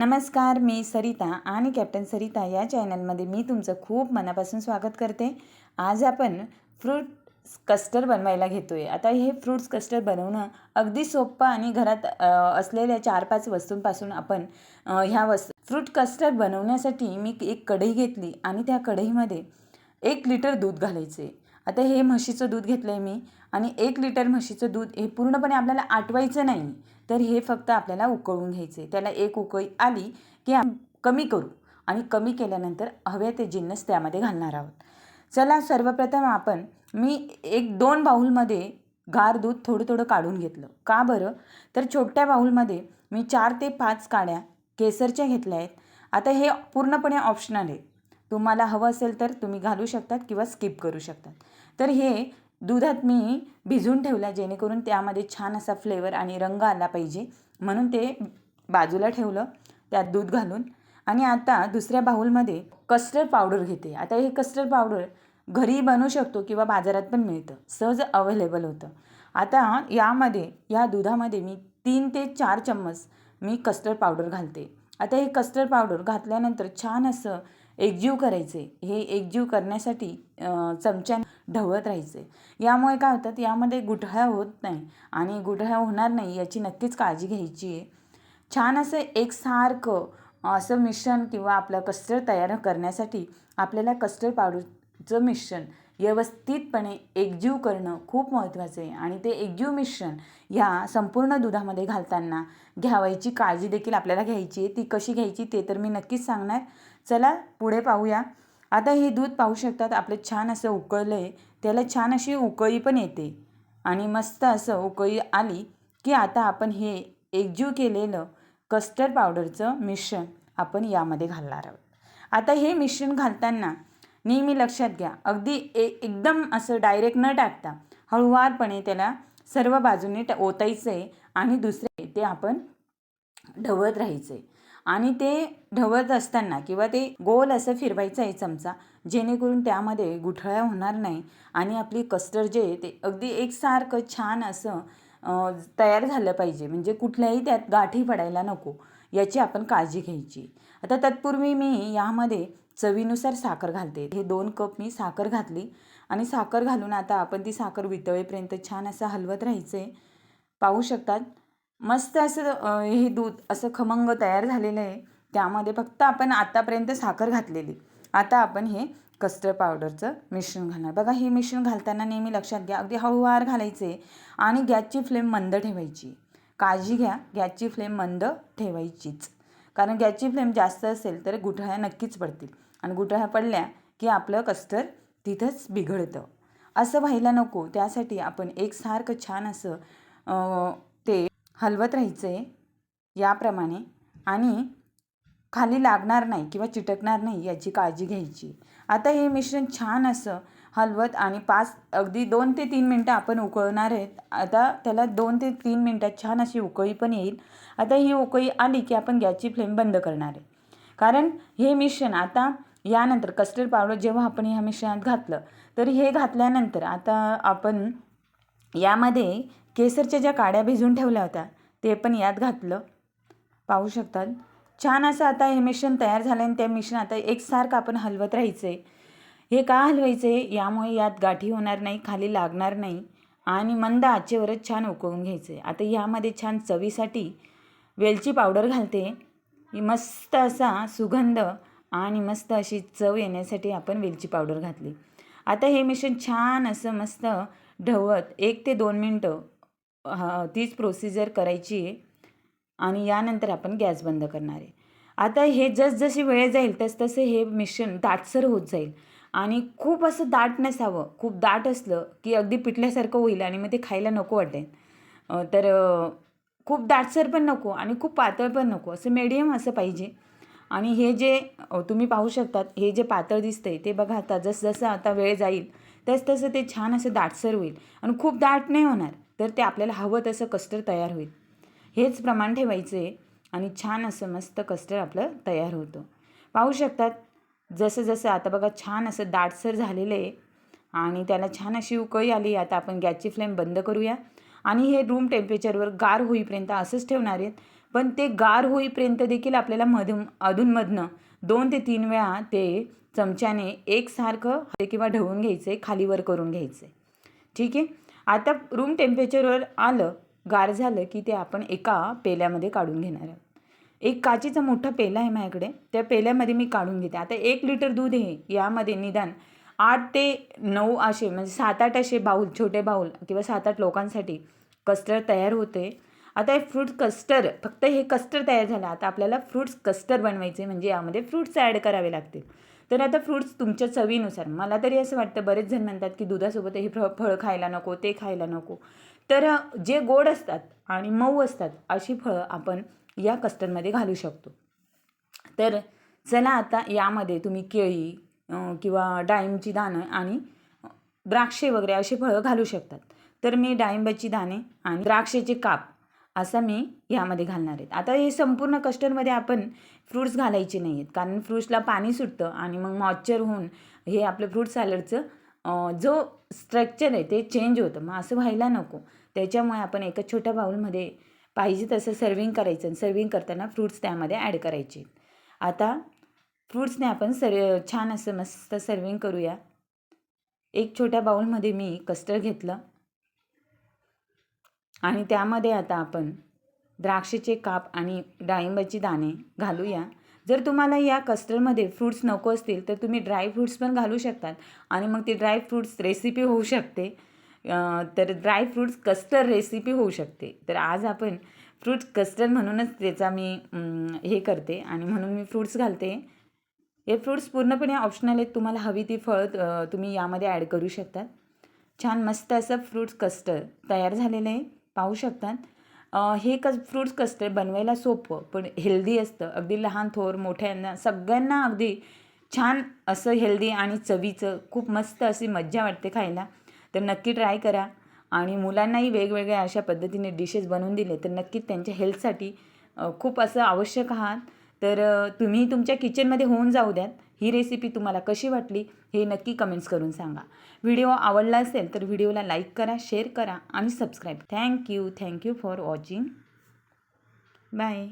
नमस्कार मी सरिता आणि कॅप्टन सरिता या चॅनलमध्ये मी तुमचं खूप मनापासून स्वागत करते. आज आपण फ्रूट कस्टर्ड बनवायला घेतो आहे आता हे फ्रूट्स कस्टर्ड बनवणं अगदी सोपं आणि घरात असलेल्या चार पाच वस्तूंपासून आपण ह्या वस्तू फ्रूट कस्टर्ड बनवण्यासाठी मी एक कढई घेतली आणि त्या कढईमध्ये एक लिटर दूध घालायचे. आता हे म्हशीचं दूध घेतलं आहे मी आणि एक लिटर म्हशीचं दूध हे पूर्णपणे आपल्याला आटवायचं नाही तर हे फक्त आपल्याला उकळून घ्यायचे त्याला एक उकळी आली की कमी करू आणि कमी केल्यानंतर हवे ते जिन्नस त्यामध्ये घालणार आहोत. चला सर्वप्रथम आपण मी एक दोन बाऊलमध्ये गार दूध थोडं थोडं काढून घेतलं. का बरं? तर छोट्या बाऊलमध्ये मी चार ते पाच काड्या केसरच्या घेतल्या आहेत. आता हे पूर्णपणे ऑप्शनल आहे तुम्हाला हवं असेल तर तुम्ही घालू शकतात किंवा स्किप करू शकतात. तर हे दुधात मी भिजून ठेवलं जेणेकरून त्यामध्ये छान असा फ्लेवर आणि रंग आला पाहिजे. म्हणून ते बाजूला ठेवलं त्यात दूध घालून. आणि आता दुसऱ्या बाऊलमध्ये कस्टर्ड पावडर घेते. आता हे कस्टर्ड पावडर घरी बनवू शकतो किंवा बाजारात पण मिळतं. सहज अवेलेबल होतं. आता यामध्ये या दुधामध्ये मी तीन ते चार चम्मच मी कस्टर्ड पावडर घालते. आता हे कस्टर्ड पावडर घातल्यानंतर छान असं एकजीव करायचे. हे एकजीव करण्यासाठी चमच्यान ढवळत राहायचे. यामुळे काय होतात यामध्ये गुठळ्या होत नाही आणि गुठळ्या होणार नाही याची नक्कीच काळजी घ्यायची आहे. छान असं एकसारखं असं मिश्रण किंवा आपलं कस्टर्ड तयार करण्यासाठी आपल्याला कस्टर्ड पावडरचं मिश्रण व्यवस्थितपणे एकजीव करणं खूप महत्त्वाचं आहे आणि ते एकजीव मिश्रण ह्या संपूर्ण दुधामध्ये घालताना घ्यावायची काळजी देखील आपल्याला घ्यायची आहे. ती कशी घ्यायची ते तर मी नक्कीच सांगणार. चला पुढे पाहूया. आता हे दूध पाहू शकतात आपलं छान असं उकळलं आहे त्याला छान अशी उकळी पण येते. आणि मस्त असं उकळी आली की आता आपण हे एकजीव केलेलं कस्टर्ड पावडरचं मिश्रण आपण यामध्ये घालणार आहोत. आता हे मिश्रण घालताना नेहमी लक्षात घ्या अगदी ए एकदम असं डायरेक्ट न टाकता हळुवारपणे त्याला सर्व बाजूने ट ओतायचं आहे आणि दुसरे ते आपण ढवळत राहायचं आहे आणि ते ढवळत असताना किंवा ते गोल असं फिरवायचं आहे चमचा जेणेकरून त्यामध्ये गुठळ्या होणार नाही आणि आपली कस्टर्ड जे आहे ते अगदी एकसारखं छान असं तयार झालं पाहिजे. म्हणजे कुठल्याही त्यात गाठी पडायला नको याची आपण काळजी घ्यायची. आता तत्पूर्वी मी यामध्ये चवीनुसार साखर घालते. हे दोन कप मी साखर घातली आणि साखर घालून आता आपण ती साखर वितळेपर्यंत छान असं हलवत राहायचं आहे पाहू शकतात? मस्त असं हे दूध असं खमंग तयार झालेलं आहे. त्यामध्ये फक्त आपण आतापर्यंत साखर घातलेली. आता आपण हे कस्टर्ड पावडरचं मिश्रण घालणार. बघा हे मिश्रण घालताना नेहमी लक्षात घ्या अगदी हळूवार घालायचे आणि गॅसची फ्लेम मंद ठेवायची. काळजी घ्या गॅसची फ्लेम मंद ठेवायचीच. कारण गॅसची फ्लेम जास्त असेल तर गुठळ्या नक्कीच पडतील. आणि गुठळ्या पडल्या की आपलं कस्टर्ड तिथंच बिघडतं. असं व्हायला नको. त्यासाठी आपण एकसारखं छान असं हलवत राहायचं आहे याप्रमाणे आणि खाली लागणार नाही किंवा चिटकणार नाही याची काळजी घ्यायची. आता हे मिश्रण छान असं हलवत आणि पाच अगदी दोन ते तीन मिनटं आपण उकळणार आहेत. आता त्याला दोन ते तीन मिनटात छान अशी उकळी पण येईल. आता ही उकळी आली की आपण गॅसची फ्लेम बंद करणार आहे. कारण हे मिश्रण आता यानंतर कस्टर्ड पावडर जेव्हा आपण ह्या मिश्रणात घातलं तर हे घातल्यानंतर आता आपण यामध्ये केसरच्या ज्या काड्या भिजून ठेवल्या होत्या ते पण यात घातलं. पाहू शकतात. छान असं आता हे मिश्रण तयार झालं आणि त्या मिश्रणात आता एकसारखं आपण हलवत राहायचं आहे हे का हलवायचं आहे यामुळे यात गाठी होणार नाही खाली लागणार नाही आणि मंद आचेवरच छान उकळून घ्यायचं आहे आता यामध्ये छान चवीसाठी वेलची पावडर घालते. मस्त असा सुगंध आणि मस्त अशी चव येण्यासाठी आपण वेलची पावडर घातली. आता हे मिश्रण छान असं मस्त ढवळत एक ते दोन मिनटं हा तीच प्रोसिजर करायची आहे आणि यानंतर आपण गॅस बंद करणार आहे. आता हे जसजशी वेळ जाईल तसतसं हे मिश्रण दाटसर होत जाईल. आणि खूप असं दाट नसावं खूप दाट असलं की अगदी पिटल्यासारखं होईल आणि मग ते खायला नको वाटेल. तर खूप दाटसर पण नको आणि खूप पातळ पण नको असं मीडियम असं पाहिजे. आणि हे जे तुम्ही पाहू शकतात हे जे पातळ दिसतंय ते बघा आता जसजसं आता वेळ जाईल तसतसं ते छान असं दाटसर होईल. आणि खूप दाट नाही होणार. तर ते आपल्याला हवं तसं कस्टर तयार होईल. हेच प्रमाण ठेवायचे आणि छान असं मस्त कस्टर आपलं तयार होतं. पाहू शकतात जसं जसं आता बघा छान असं दाटसर झालेलं आहे आणि त्याला छान अशी उकळी आली आता आपण गॅसची फ्लेम बंद करूया. आणि हे रूम टेम्परेचरवर गार होईपर्यंत असंच ठेवणार आहेत. पण ते गार होईपर्यंत देखील आपल्याला मधून अधूनमधनं दोन ते तीन वेळा ते चमच्याने एकसारखं ते किंवा ढवून घ्यायचं आहे खालीवर करून घ्यायचं आहे ठीक आहे? आता रूम टेम्परेचरवर आलं गार झालं की ते आपण एका पेल्यामध्ये काढून घेणार आहोत. एक काचीचा मोठा पेला आहे माझ्याकडे त्या पेल्यामध्ये मी काढून घेते. आता एक लिटर दूध आहे यामध्ये निदान आठ ते नऊ असे म्हणजे सात आठ असे बाऊल छोटे बाऊल किंवा सात आठ लोकांसाठी कस्टर्ड तयार होते. आता हे फ्रूट कस्टर फक्त हे कस्टर तयार झालं. आता आपल्याला फ्रूट्स कस्टर बनवायचे म्हणजे यामध्ये फ्रूट्स ॲड करावे लागतील. तर आता फ्रूट्स तुमच्या चवीनुसार. मला तरी असं वाटतं बरेच जण म्हणतात की दुधासोबत हे फळ फळं खायला नको ते खायला नको. तर जे गोड असतात आणि मऊ असतात अशी फळं आपण या कस्टर्डमध्ये घालू शकतो. तर चला आता यामध्ये तुम्ही केळी किंवा डाळिंबची दाणं आणि द्राक्षे वगैरे असे फळं घालू शकतात. तर मी डाळिंबाची दाणे आणि द्राक्षेचे काप असं मी यामध्ये घालणार आहेत. आता हे संपूर्ण कस्टर्डमध्ये आपण फ्रूट्स घालायचे नाही आहेत कारण फ्रूट्सला पाणी सुटतं आणि मग मॉइश्चर होऊन हे आपलं फ्रूट सॅलडचं जो स्ट्रक्चर आहे ते चेंज होतं. मग असं व्हायला नको. त्याच्यामुळे आपण एका छोट्या बाउलमध्ये पाहिजे तसं सर्विंग करायचं आणि सर्विंग करताना फ्रूट्स त्यामध्ये ॲड करायचे. आता फ्रूट्सने आपण सर छान असं मस्त सर्विंग करूया. एक छोट्या बाउलमध्ये मी कस्टर्ड घेतलं. आणि त्यामध्ये आता आपण द्राक्षेचे काप आणि डाळिंबाची दाणे घालूया. जर तुम्हाला या कस्टर्डमध्ये फ्रूट्स नको असतील तर तुम्ही ड्राय फ्रूट्स पण घालू शकतात आणि मग ती ड्राय फ्रूट्स रेसिपी होऊ शकते. तर ड्राय फ्रूट्स कस्टर्ड रेसिपी होऊ शकते. तर आज आपण फ्रूट्स कस्टर्ड म्हणूनच त्याचा मी हे करते आणि म्हणून मी फ्रूट्स घालते. हे फ्रूट्स पूर्णपणे ऑप्शनल आहेत. तुम्हाला हवी ती फळं तुम्ही यामध्ये ॲड करू शकतात. छान मस्त असं फ्रूट्स कस्टर्ड तयार झालेलं आहे. पाहू शकतात. हे कस फ्रूट्स कस्टर्ड बनवायला सोपं पण हेल्दी असतं. अगदी लहान थोर मोठ्यांना सगळ्यांना अगदी छान असं हेल्दी आणि चवीचं खूप मस्त अशी मज्जा वाटते खायला. तर नक्की ट्राय करा. आणि मुलांनाही वेगवेगळ्या अशा पद्धतीने डिशेस बनवून दिले तर नक्कीच त्यांच्या हेल्थसाठी खूप असं आवश्यक आहात. तर तुम्ही तुमच्या किचनमध्ये होऊन जाऊ द्यात. ही रेसिपी तुम्हाला कशी वाटली हे नक्की कमेंट्स करून सांगा. व्हिडिओ आवडला असेल तर व्हिडिओला लाईक करा शेअर करा आणि subscribe thank you thank you for watching bye